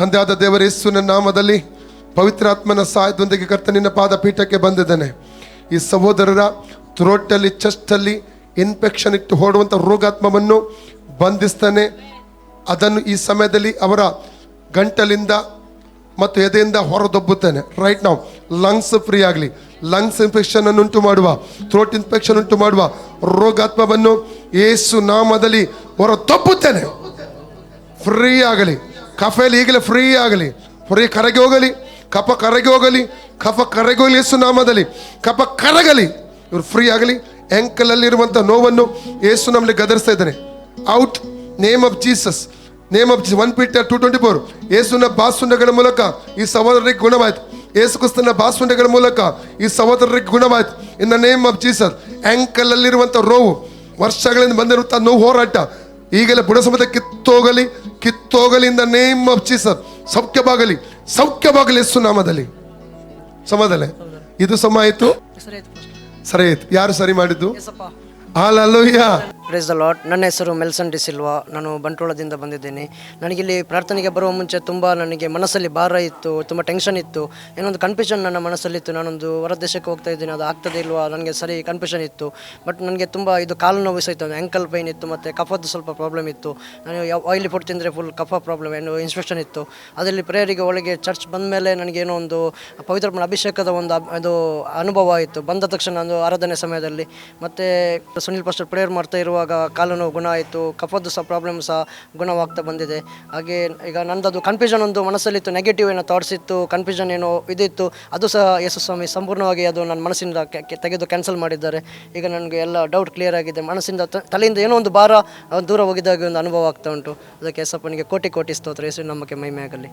ತಂದೆಯಾದ ದೇವರ, ಯೇಸುವಿನ ನಾಮದಲ್ಲಿ ಪವಿತ್ರಾತ್ಮನ ಸಹಾಯದೊಂದಿಗೆ ಕರ್ತನಿನ ಪಾದ ಪೀಠಕ್ಕೆ ಬಂದಿದ್ದಾನೆ. ಈ ಸಹೋದರರ ಥ್ರೋಟಲ್ಲಿ ಚೆಸ್ಟಲ್ಲಿ ಇನ್ಫೆಕ್ಷನ್ ಇಟ್ಟು ಹೊಡುವಂಥ ರೋಗಾತ್ಮವನ್ನು ಬಂಧಿಸ್ತಾನೆ. ಅದನ್ನು ಈ ಸಮಯದಲ್ಲಿ ಅವರ ಗಂಟಲಿಂದ ಮತ್ತು ಎದೆಯಿಂದ ಹೊರದೊಬ್ಬುತ್ತಾನೆ. ರೈಟ್ ನಾವು ಲಂಗ್ಸ್ ಫ್ರೀ ಆಗಲಿ. ಲಂಗ್ಸ್ ಇನ್ಫೆಕ್ಷನ್ ಅನ್ನು ಉಂಟು ಮಾಡುವ ಥ್ರೋಟ್ ಇನ್ಫೆಕ್ಷನ್ ಉಂಟು ಮಾಡುವ ರೋಗಾತ್ಮವನ್ನು ಏಸು ನಾಮದಲ್ಲಿ ಹೊರ ತಪ್ಪುತ್ತೇನೆ ಫ್ರೀ ಆಗಲಿ. ಕಫೆಯಲ್ಲಿ ಈಗಲೇ ಫ್ರೀ ಆಗಲಿ. ಫ್ರೀ ಕರಗಿ ಹೋಗಲಿ. ಕಫ ಕರಗಿ ಹೋಗಲಿ. ಕಫ ಕರಗಿ ಹೋಗಲಿ ಯೇಸು ನಾಮದಲ್ಲಿ. ಕಫ ಕರಗಲಿ. ಇವರು ಫ್ರೀ ಆಗಲಿ. ಎಂಕಲಲ್ಲಿರುವಂಥ ನೋವನ್ನು ಯೇಸು ನಮ್ಮಲ್ಲಿ ಗದರಿಸ್ತಾ ಇದ್ದಾನೆ out name of Jesus name of one Peter two twenty four ಯೇಸುನ ಬಾಸುಂಡಗಳ ಮೂಲಕ ಈ ಸಹೋದರರಿಗೆ ಗುಣವಾಯಿತು. ಯೇಸು ಕ್ರಿಸ್ತನ ಬಾಸುಂಡಗಳ ಮೂಲಕ ಈ ಸಹೋದರರಿಗೆ ಗುಣವಾಯಿತು. In the name of Jesus ಎಂಕಲಲ್ಲಿರುವಂಥ ರೋವು ವರ್ಷಗಳಿಂದ ಬಂದಿರುವಂಥ ನೋವು ಹೋರಾಟ. ಈಗಲೇ ಬುಡ ಸಮೇತ ಕಿತ್ತೋಗಲಿ ಕಿತ್ತೋಗಲಿ in the name of Jesus ಸೌಖ್ಯವಾಗಲಿ ಸೌಖ್ಯವಾಗಲಿ ಯೇಸು ನಾಮದಲ್ಲಿ. ಸಮದಲೆ ಇದು ಸಮ ಆಯಿತು? ಸರಿ ಆಯ್ತು ಯಾರು ಸರಿ ಮಾಡಿದ್ದು? ಪ್ರೇಸ್ ದ ಲಾಟ್ ನನ್ನ ಹೆಸರು ಮೆಲ್ಸನ್ ಡಿಸಿಲ್ವಾ ನಾನು ಬಂಟ್ವಾಳದಿಂದ ಬಂದಿದ್ದೇನೆ. ನನಗಿಲ್ಲಿ ಪ್ರಾರ್ಥನೆಗೆ ಬರುವ ಮುಂಚೆ ತುಂಬ ನನಗೆ ಮನಸ್ಸಲ್ಲಿ ಭಾರ ಇತ್ತು, ತುಂಬ ಟೆನ್ಷನ್ ಇತ್ತು. ಏನೊಂದು ಕನ್ಫ್ಯೂಷನ್ ನನ್ನ ಮನಸ್ಸಲ್ಲಿತ್ತು. ನಾನೊಂದು ಹೊರ ದೇಶಕ್ಕೆ ಹೋಗ್ತಾ ಇದ್ದೀನಿ. ಅದು ಆಗ್ತದೆ ಇಲ್ವಾ? ನನಗೆ ಸರಿ ಕನ್ಫ್ಯೂಷನ್ ಇತ್ತು. ಬಟ್ ನನಗೆ ತುಂಬ ಇದು ಕಾಲು ನೋವು ಸಹಿತ ಆ್ಯಂಕಲ್ ಪೈನ್ ಇತ್ತು ಮತ್ತು ಕಫದ್ದು ಸ್ವಲ್ಪ ಪ್ರಾಬ್ಲಮ್ ಇತ್ತು. ನಾನು ಯಾವ ಆಯಿಲಿ ಫುಡ್ ತಿಂದರೆ ಫುಲ್ ಕಫ ಪ್ರಾಬ್ಲಮ್ ಏನು ಇನ್ಸ್ಪೆಕ್ಷನ್ ಇತ್ತು. ಅದರಲ್ಲಿ ಪ್ರೇಯರಿಗೆ ಒಳಗೆ ಚರ್ಚ್ ಬಂದ ಮೇಲೆ ಏನೋ ಒಂದು ಪವಿತ್ರ ಅಭಿಷೇಕದ ಒಂದು ಅದು ಅನುಭವ ಆಯಿತು. ಬಂದ ತಕ್ಷಣ ಒಂದು ಆರಾಧನೆ ಸಮಯದಲ್ಲಿ. ಮತ್ತು ಸುನಿಲ್ ಪಾಸ್ಟರ್ ಪ್ರೇಯರ್ ಮಾಡ್ತಾ ಇರುವಾಗ ಕಾಲು ನೋವು ಗುಣ ಆಯಿತು, ಕಫದ್ದು ಸಹ ಪ್ರಾಬ್ಲಮ್ ಸಹ ಗುಣವಾಗ್ತಾ ಬಂದಿದೆ. ಹಾಗೆ ಈಗ ನಂದದು ಕನ್ಫ್ಯೂಷನ್ ಒಂದು ಮನಸ್ಸಲ್ಲಿತ್ತು ನೆಗೆಟಿವ್ ಏನೋ ಥಾಟ್ಸ್ ಕನ್ಫ್ಯೂಷನ್ ಏನೋ ಇದಿತ್ತು, ಅದು ಸಹ ಯೇಸು ಸ್ವಾಮಿ ಸಂಪೂರ್ಣವಾಗಿ ಅದು ನನ್ನ ಮನಸ್ಸಿಂದ ತೆಗೆದು ಕ್ಯಾನ್ಸಲ್ ಮಾಡಿದ್ದಾರೆ. ಈಗ ನನಗೆ ಎಲ್ಲ ಡೌಟ್ ಕ್ಲಿಯರ್ ಆಗಿದೆ, ಮನಸ್ಸಿಂದ ತಲೆಯಿಂದ ಏನೋ ಒಂದು ಭಾರ ದೂರ ಹಾಗೆ ಒಂದು ಅನುಭವ ಆಗ್ತಾ ಉಂಟು. ಅದಕ್ಕೆ ಯೇಸಪ್ಪನಿಗೆ ಕೋಟಿ ಕೋಟಿ ಸ್ತೋತ್ರ ಯೇಸು ನಮ್ಮಕ್ಕೆ ಮೈಮೆ ಆಗಲಿ